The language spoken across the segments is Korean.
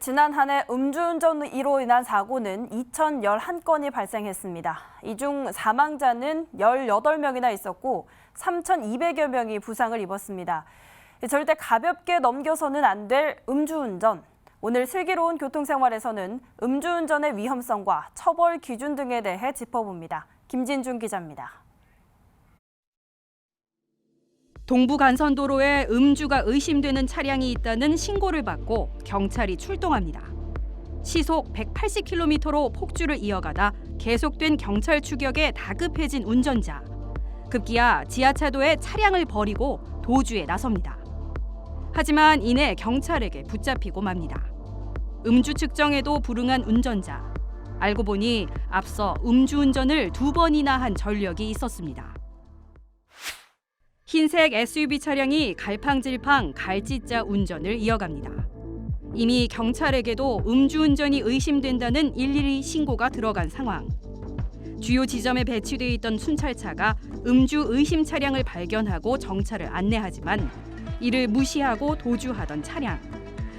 지난 한 해 음주운전으로 인한 사고는 2,011건이 발생했습니다. 이 중 사망자는 18명이나 있었고 3,200여 명이 부상을 입었습니다. 절대 가볍게 넘겨서는 안 될 음주운전. 오늘 슬기로운 교통생활에서는 음주운전의 위험성과 처벌 기준 등에 대해 짚어봅니다. 김진중 기자입니다. 동부간선도로에 음주가 의심되는 차량이 있다는 신고를 받고 경찰이 출동합니다. 시속 180km로 폭주를 이어가다 계속된 경찰 추격에 다급해진 운전자. 급기야 지하차도에 차량을 버리고 도주에 나섭니다. 하지만 이내 경찰에게 붙잡히고 맙니다. 음주 측정에도 불응한 운전자. 알고 보니 앞서 음주운전을 두 번이나 한 전력이 있었습니다. 흰색 SUV 차량이 갈팡질팡 갈지자 운전을 이어갑니다. 이미 경찰에게도 음주운전이 의심된다는 112 신고가 들어간 상황. 주요 지점에 배치돼 있던 순찰차가 음주 의심 차량을 발견하고 정차를 안내하지만 이를 무시하고 도주하던 차량.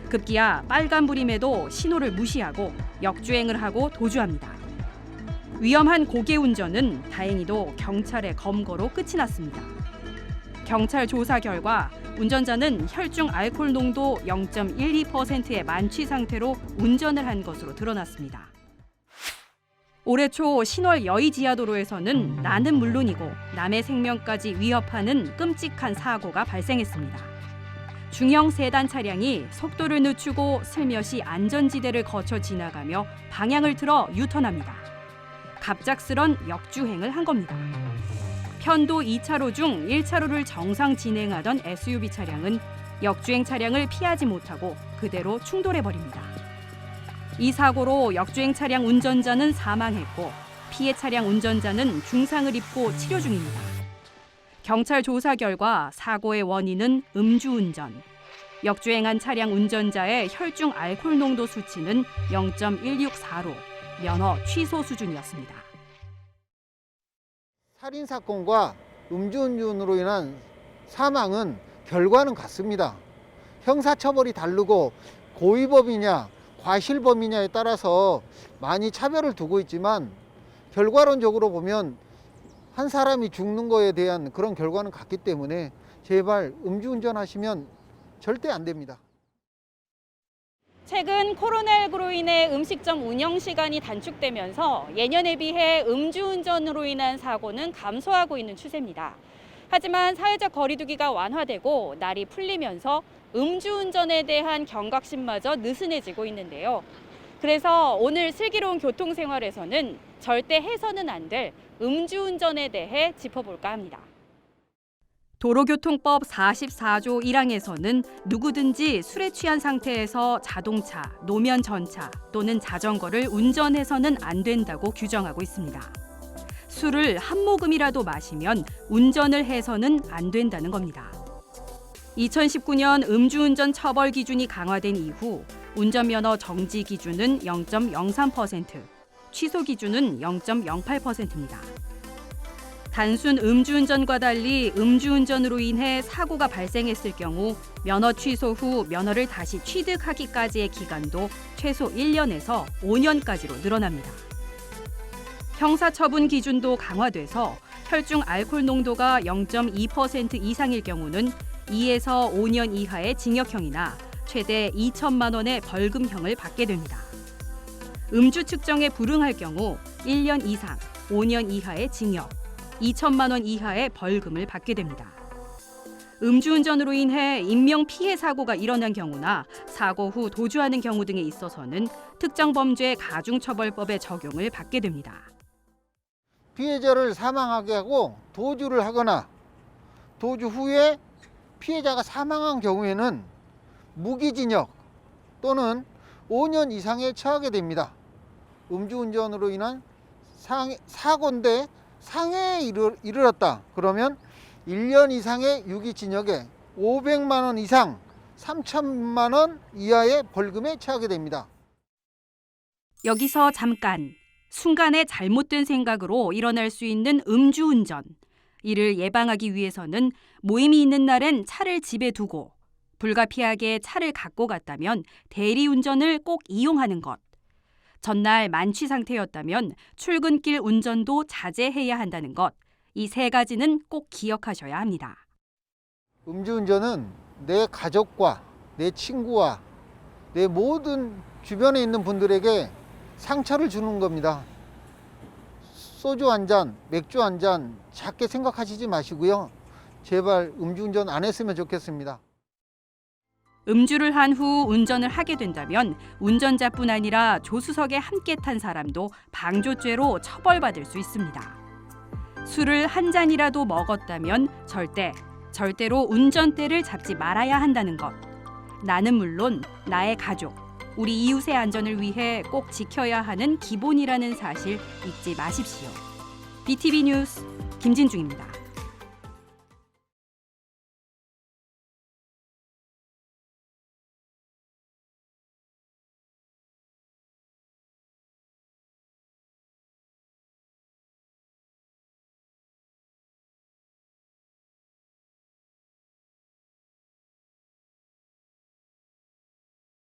급기야 빨간불임에도 신호를 무시하고 역주행을 하고 도주합니다. 위험한 고개 운전은 다행히도 경찰의 검거로 끝이 났습니다. 경찰 조사 결과 운전자는 혈중 알코올 농도 0.12%의 만취 상태로 운전을 한 것으로 드러났습니다. 올해 초 신월 여의 지하도로에서는 나는 물론이고 남의 생명까지 위협하는 끔찍한 사고가 발생했습니다. 중형 세단 차량이 속도를 늦추고 슬며시 안전지대를 거쳐 지나가며 방향을 틀어 유턴합니다. 갑작스런 역주행을 한 겁니다. 편도 2차로 중 1차로를 정상 진행하던 SUV 차량은 역주행 차량을 피하지 못하고 그대로 충돌해 버립니다. 이 사고로 역주행 차량 운전자는 사망했고 피해 차량 운전자는 중상을 입고 치료 중입니다. 경찰 조사 결과 사고의 원인은 음주운전. 역주행한 차량 운전자의 혈중 알코올 농도 수치는 0.164로 면허 취소 수준이었습니다. 살인 사건과 음주운전으로 인한 사망은 결과는 같습니다. 형사처벌이 다르고 고의범이냐 과실범이냐에 따라서 많이 차별을 두고 있지만 결과론적으로 보면 한 사람이 죽는 거에 대한 그런 결과는 같기 때문에 제발 음주운전 하시면 절대 안 됩니다. 최근 코로나19로 인해 음식점 운영 시간이 단축되면서 예년에 비해 음주운전으로 인한 사고는 감소하고 있는 추세입니다. 하지만 사회적 거리두기가 완화되고 날이 풀리면서 음주운전에 대한 경각심마저 느슨해지고 있는데요. 그래서 오늘 슬기로운 교통생활에서는 절대 해서는 안 될 음주운전에 대해 짚어볼까 합니다. 도로교통법 44조 1항에서는 누구든지 술에 취한 상태에서 자동차, 노면 전차 또는 자전거를 운전해서는 안 된다고 규정하고 있습니다. 술을 한 모금이라도 마시면 운전을 해서는 안 된다는 겁니다. 2019년 음주운전 처벌 기준이 강화된 이후 운전면허 정지 기준은 0.03%, 취소 기준은 0.08%입니다. 단순 음주운전과 달리 음주운전으로 인해 사고가 발생했을 경우 면허 취소 후 면허를 다시 취득하기까지의 기간도 최소 1년에서 5년까지로 늘어납니다. 형사처분 기준도 강화돼서 혈중 알코올 농도가 0.2% 이상일 경우는 2에서 5년 이하의 징역형이나 최대 2천만 원의 벌금형을 받게 됩니다. 음주 측정에 불응할 경우 1년 이상 5년 이하의 징역, 2천만 원 이하의 벌금을 받게 됩니다. 음주운전으로 인해 인명 피해 사고가 일어난 경우나 사고 후 도주하는 경우 등에 있어서는 특정 범죄 가중처벌법의 적용을 받게 됩니다. 피해자를 사망하게 하고 도주를 하거나 도주 후에 피해자가 사망한 경우에는 무기징역 또는 5년 이상에 처하게 됩니다. 음주운전으로 인한 상, 사고인데 상해에 이르, 이르 렀다. 그러면 1년 이상의 유기징역에 500만 원 이상 3천만 원 이하의 벌금에 처하게 됩니다. 여기서 잠깐 순간의 잘못된 생각으로 일어날 수 있는 음주운전. 이를 예방하기 위해서는 모임이 있는 날엔 차를 집에 두고 불가피하게 차를 갖고 갔다면 대리운전을 꼭 이용하는 것. 전날 만취 상태였다면 출근길 운전도 자제해야 한다는 것. 이 세 가지는 꼭 기억하셔야 합니다. 음주운전은 내 가족과 내 친구와 내 모든 주변에 있는 분들에게 상처를 주는 겁니다. 소주 한 잔, 맥주 한 잔 작게 생각하시지 마시고요. 제발 음주운전 안 했으면 좋겠습니다. 음주를 한 후 운전을 하게 된다면 운전자뿐 아니라 조수석에 함께 탄 사람도 방조죄로 처벌받을 수 있습니다. 술을 한 잔이라도 먹었다면 절대, 절대로 운전대를 잡지 말아야 한다는 것. 나는 물론 나의 가족, 우리 이웃의 안전을 위해 꼭 지켜야 하는 기본이라는 사실 잊지 마십시오. BTV 뉴스 김진중입니다.